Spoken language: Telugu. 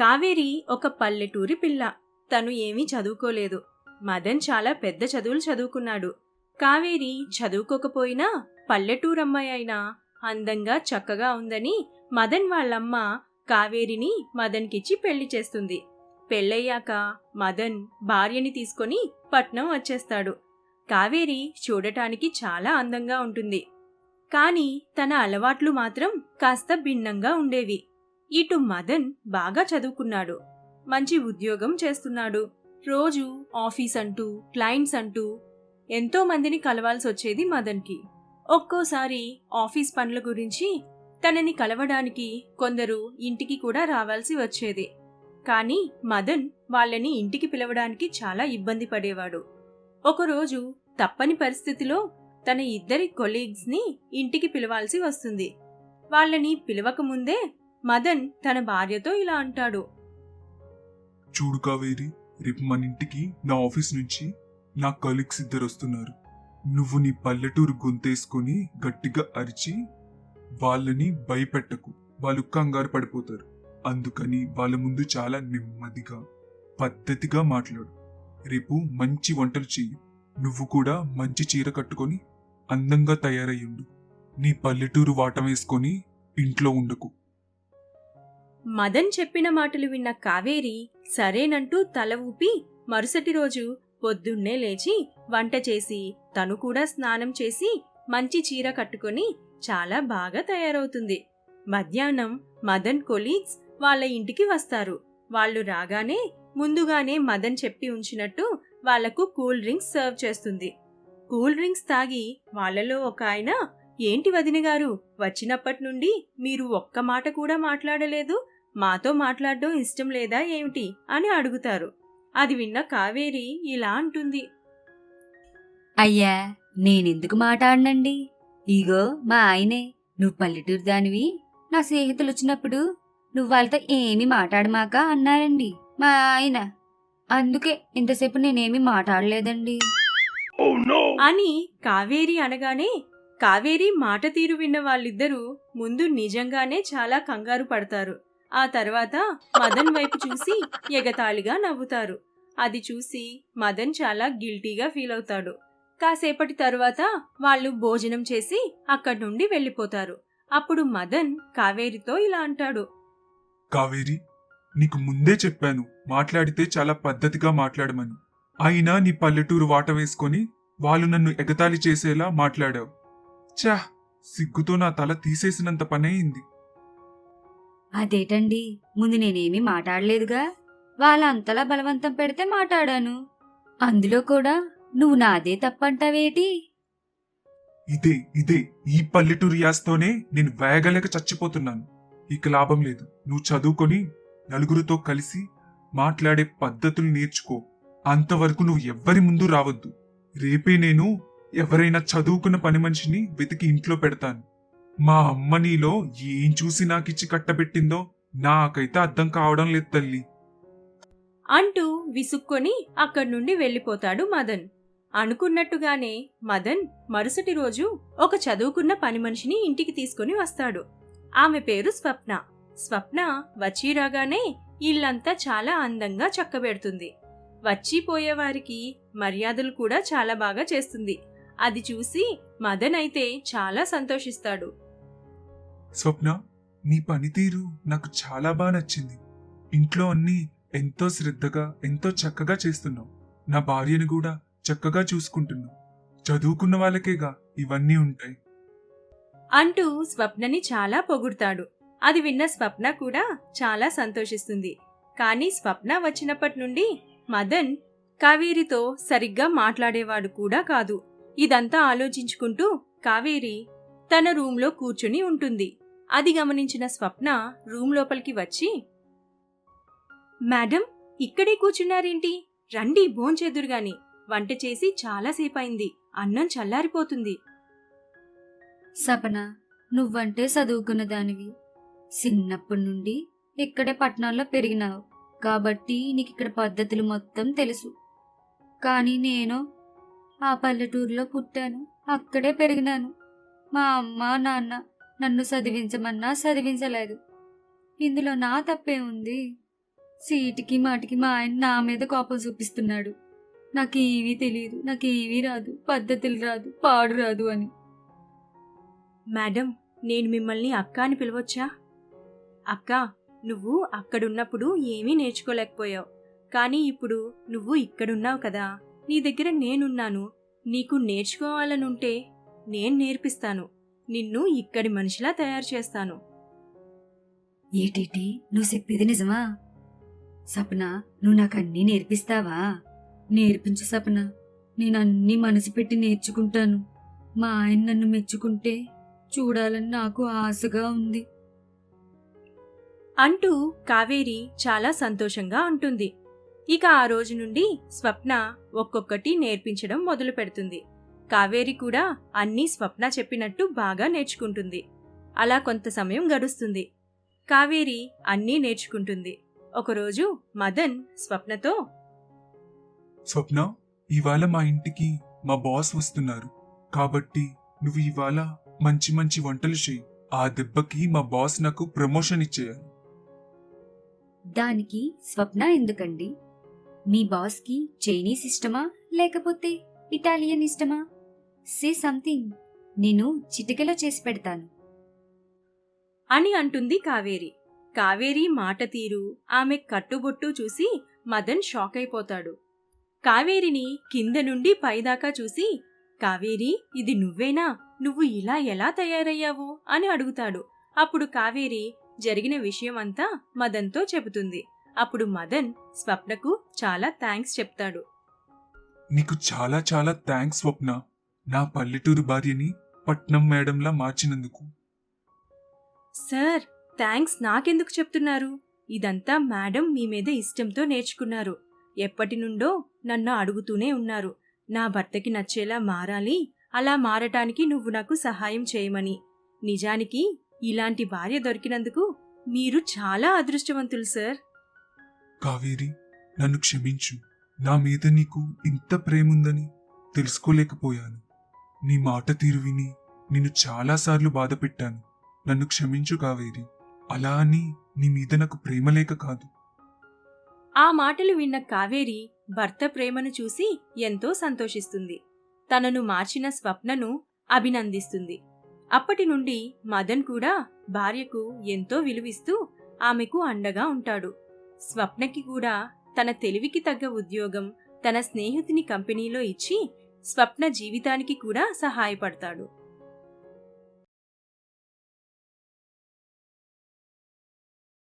కావేరి ఒక పల్లెటూరి పిల్ల. తను ఏమీ చదువుకోలేదు. మదన్ చాలా పెద్ద చదువులు చదువుకున్నాడు. కావేరి చదువుకోకపోయినా పల్లెటూరమ్మాయి అయినా అందంగా చక్కగా ఉందని మదన్ వాళ్ళమ్మ కావేరిని మదన్కిచ్చి పెళ్ళి చేస్తుంది. పెళ్ళయ్యాక మదన్ భార్యని తీసుకొని పట్నం వచ్చేస్తాడు. కావేరి చూడటానికి చాలా అందంగా ఉంటుంది. కాని తన అలవాట్లు మాత్రం కాస్త భిన్నంగా ఉండేవి. ఇటు మదన్ బాగా చదువుకున్నాడు. మంచి ఉద్యోగం చేస్తున్నాడు. రోజు ఆఫీస్ అంటూ క్లయింట్స్ అంటూ ఎంతో మందిని కలవాల్సి వచ్చేది మదన్కి. ఒక్కోసారి ఆఫీస్ పనుల గురించి తనని కలవడానికి కొందరు ఇంటికి కూడా రావాల్సి వచ్చేది. కానీ మదన్ వాళ్ళని ఇంటికి పిలవడానికి చాలా ఇబ్బంది పడేవాడు. ఒకరోజు తప్పని పరిస్థితిలో తన ఇద్దరి కొలీగ్స్ని ఇంటికి పిలవాల్సి వస్తుంది. వాళ్ళని పిలవకముందే మదన్ తన భార్యతో ఇలా అంటాడు. చూడు కావేరి రేపు మన ఇంటికి నా ఆఫీస్ నుంచి నా కలీగ్స్ ఇద్దరు వస్తున్నారు. నువ్వు నీ పల్లెటూరు గొంతేసుకొని గట్టిగా అరిచి వాళ్ళని భయపెట్టకు. వాళ్ళు కంగారు పడిపోతారు. అందుకని వాళ్ళ ముందు చాలా నెమ్మదిగా పద్ధతిగా మాట్లాడు. రేపు మంచి వంటలు చెయ్యి. నువ్వు కూడా మంచి చీర కట్టుకొని అందంగా తయారయ్యుండు. నీ పల్లెటూరు వాటం వేసుకొని ఇంట్లో ఉండకు. మదన్ చెప్పిన మాటలు విన్న కావేరి సరేనంటూ తల ఊపి మరుసటి రోజు పొద్దున్నే లేచి వంట చేసి తను కూడా స్నానం చేసి మంచి చీర కట్టుకొని చాలా బాగా తయారవుతుంది. మధ్యాహ్నం మదన్ కొలీగ్స్ వాళ్ళ ఇంటికి వస్తారు. వాళ్ళు రాగానే ముందుగానే మదన్ చెప్పి ఉంచినట్టు వాళ్ళకు కూల్ డ్రింక్స్ సర్వ్ చేస్తుంది. కూల్ డ్రింక్స్ తాగి వాళ్ళలో ఒక ఆయన ఏంటి వదిన గారు? వచ్చినప్పటి నుండి మీరు ఒక్క మాట కూడా మాట్లాడలేదు. మాతో మాట్లాడడం ఇష్టం లేదా ఏమిటి అని అడుగుతారు. అది విన్న కావేరి ఇలా అంటుంది. అయ్యా నేనెందుకు మాట్లాడనండి? ఇగో మా ఆయనే నువ్వు పల్లెటూరు దానివి. నా స్నేహితులు వచ్చినప్పుడు నువ్వు వాళ్ళతో ఏమీ మాట్లాడమాక అన్నారండి మా ఆయన. అందుకే ఇంతసేపు నేనేమీ మాట్లాడలేదండి. అని కావేరి అనగానే కావేరి మాట తీరు విన్న వాళ్ళిద్దరూ ముందు నిజంగానే చాలా కంగారు పడతారు. ఆ తర్వాత మదన్ వైపు చూసి ఎగతాళిగా నవ్వుతారు. అది చూసి మదన్ చాలా గిల్టీగా ఫీల్ అవుతాడు. కాసేపటి తరువాత వాళ్ళు భోజనం చేసి అక్కడి నుండి వెళ్ళిపోతారు. అప్పుడు మదన్ కావేరితో ఇలా అంటాడు. కావేరి నీకు ముందే చెప్పాను మాట్లాడితే చాలా పద్ధతిగా మాట్లాడమని. అయినా నీ పల్లెటూరు వాట వేసుకొని వాళ్ళు నన్ను ఎగతాళి చేసేలా మాట్లాడావు. చా సిగ్గుతో నా తల తీసేసినంత పనయింది అదేటండి? ముందు నేనేమీ మాట్లాడలేదుగా? వాళ్ళంతలా బలవంతం పెడితే మాట్లాడాను. అందులో కూడా నువ్వు నాదే తప్పంటావేటి? ఇదే ఇదే ఈ పల్లెటూరు యాస్తోనే నేను వేగలేక చచ్చిపోతున్నాను. ఇక లాభం లేదు. నువ్వు చదువుకొని నలుగురితో కలిసి మాట్లాడే పద్ధతులు నేర్చుకో. అంతవరకు నువ్వు ఎవ్వరి ముందు రావద్దు. రేపే నేను ఎవరైనా చదువుకున్న పని మనిషిని వెతికి ఇంట్లో పెడతాను. మా అమ్మ నీలో ఏం చూసి నాకిచ్చి కట్టబెట్టిందో నాకైతే అర్థం కావడం లేదు తల్లి. అంటూ విసుక్కొని అక్కడి నుండి వెళ్ళిపోతాడు మదన్. అనుకున్నట్టుగానే మదన్ మరుసటి రోజు ఒక చదువుకున్న పని మనిషిని ఇంటికి తీసుకుని వస్తాడు. ఆమె పేరు స్వప్న. స్వప్న వచ్చి రాగానే ఇల్లంతా చాలా అందంగా చక్కబెడుతుంది. వచ్చిపోయేవారికి మర్యాదలు కూడా చాలా బాగా చేస్తుంది. అది చూసి మదన్ అయితే చాలా సంతోషిస్తాడు. స్వప్న నీ పనితీరు నాకు చాలా బాగా నచ్చింది. ఇంట్లో అన్ని ఎంతో శ్రద్ధగా ఎంతో చక్కగా చేస్తున్నావు. నా భార్యను కూడా చక్కగా చూసుకుంటున్నావు. చదువుకున్న వాళ్ళకేగా ఇవన్నీ ఉంటాయి. అంటూ స్వప్నని చాలా పొగుడతాడు. అది విన్న స్వప్న కూడా చాలా సంతోషిస్తుంది. కానీ స్వప్న వచ్చినప్పటి నుండి మదన్ కావేరితో సరిగ్గా మాట్లాడేవాడు కూడా కాదు. ఇదంతా ఆలోచించుకుంటూ కావేరి తన రూంలో కూర్చుని ఉంటుంది. అది గమనించిన స్వప్న రూమ్ లోపలికి వచ్చి మేడం ఇక్కడే కూర్చున్నారేంటి? రండి భోంచెదురుగాని వంట చేసి చాలాసేపయింది అన్నం చల్లారిపోతుంది. సపన నువ్వంటే చదువుకున్న దానివి. చిన్నప్పటి నుండి ఇక్కడే పట్టణాల్లో పెరిగినావు. కాబట్టి నీకు ఇక్కడ పద్ధతులు మొత్తం తెలుసు. కానీ నేను ఆ పల్లెటూరులో పుట్టాను. అక్కడే పెరిగినాను. మా అమ్మ నాన్న నన్ను చదివించమన్నా చదివించలేదు. ఇందులో నా తప్పే ఉంది. సీటికి మాటికి మా ఆయన నా మీద కోపం చూపిస్తున్నాడు. నాకేమీ తెలియదు. నాకేమీ రాదు. పద్ధతులు రాదు. పాడు రాదు అని. మేడం నేను మిమ్మల్ని అక్క అని పిలవచ్చా? అక్క నువ్వు అక్కడున్నప్పుడు ఏమీ నేర్చుకోలేకపోయావు. కానీ ఇప్పుడు నువ్వు ఇక్కడున్నావు కదా. నీ దగ్గర నేనున్నాను. నీకు నేర్చుకోవాలనుంటే నేను నేర్పిస్తాను. నిన్ను ఇక్కడి మనిషిలా తయారు చేస్తాను. ఏటేటి నువ్వు చెప్పేది నిజమా? సపన నువ్వు నాకు అన్నీ నేర్పిస్తావా? నేర్పించు సపన. నేను అన్నీ మనసు పెట్టి నేర్చుకుంటాను. మా ఆయన నన్ను మెచ్చుకుంటే చూడాలని నాకు ఆశగా ఉంది. అంటూ కావేరి చాలా సంతోషంగా ఉంటుంది ఇక ఆ రోజు నుండి స్వప్న ఒక్కొక్కటి నేర్పించడం మొదలు పెడుతుంది. కావేరి కూడా అన్నీ స్వప్న చెప్పినట్టు బాగా నేర్చుకుంటుంది. అలా కొంత సమయం గడుస్తుంది. కావేరి అన్నీ నేర్చుకుంటుంది. ఒకరోజు మదన్ స్వప్నతో స్వప్న ఇవాళ మా ఇంటికి మా బాస్ వస్తున్నారు. కాబట్టి నువ్వు ఇవాళ మంచి మంచి వంటలు చేయి ఆ దెబ్బకి మా బాస్ నాకు ప్రమోషన్ ఇచ్చేయాలి. దానికి స్వప్న ఎందుకండి? మీ బాస్కి చైనీస్ ఇష్టమా లేకపోతే ఇటాలియన్ ఇష్టమా? Say something. నేను చిటికలో చేసి పెడతాను. అని అంటుంది కావేరి. కావేరి మాట తీరు ఆమె కట్టుబొట్టు చూసి మదన్ షాక్ అయిపోతాడు. కావేరిని కింద నుండి పైదాకా చూసి కావేరి ఇది నువ్వేనా? నువ్వు ఇలా ఎలా తయారయ్యావు? అని అడుగుతాడు. అప్పుడు కావేరి జరిగిన విషయమంతా మదన్తో చెబుతుంది. అప్పుడు మదన్ స్వప్నకు చాలా థ్యాంక్స్ చెప్తాడు. నీకు చాలా చాలా థ్యాంక్స్ స్వప్న. నా పల్లెటూరు భార్యని పట్నం మేడంలా మార్చినందుకు. సార్ థ్యాంక్స్ నాకెందుకు చెప్తున్నారు? ఇదంతా మేడం మీ మీద ఇష్టంతో నేర్చుకున్నారు. ఎప్పటి నుండో నన్ను అడుగుతూనే ఉన్నారు. నా భర్తకి నచ్చేలా మారాలి అలా మారటానికి నువ్వు నాకు సహాయం చేయమని. నిజానికి ఇలాంటి భార్య దొరికినందుకు మీరు చాలా అదృష్టవంతులు సార్. కావేరి నన్ను క్షమించు. నా మీద నీకు ఇంత ప్రేముందని తెలుసుకోలేకపోయాను. నీ మాట తీరు విని నిన్ను చాలాసార్లు బాధపెట్టాను. నన్ను క్షమించు కావేరి. అలా అని నీ మీద నాకు ప్రేమ లేక కాదు. ఆ మాటలు విన్న కావేరి భర్త ప్రేమను చూసి ఎంతో సంతోషిస్తుంది. తనను మార్చిన స్వప్నను అభినందిస్తుంది. అప్పటి నుండి మదన్ కూడా భార్యకు ఎంతో విలువిస్తూ ఆమెకు అండగా ఉంటాడు. స్వప్నకి కూడా తన తెలివికి తగ్గ ఉద్యోగం తన స్నేహితుని కంపెనీలో ఇచ్చి స్వప్న జీవితానికి కూడా సహాయపడతాడు.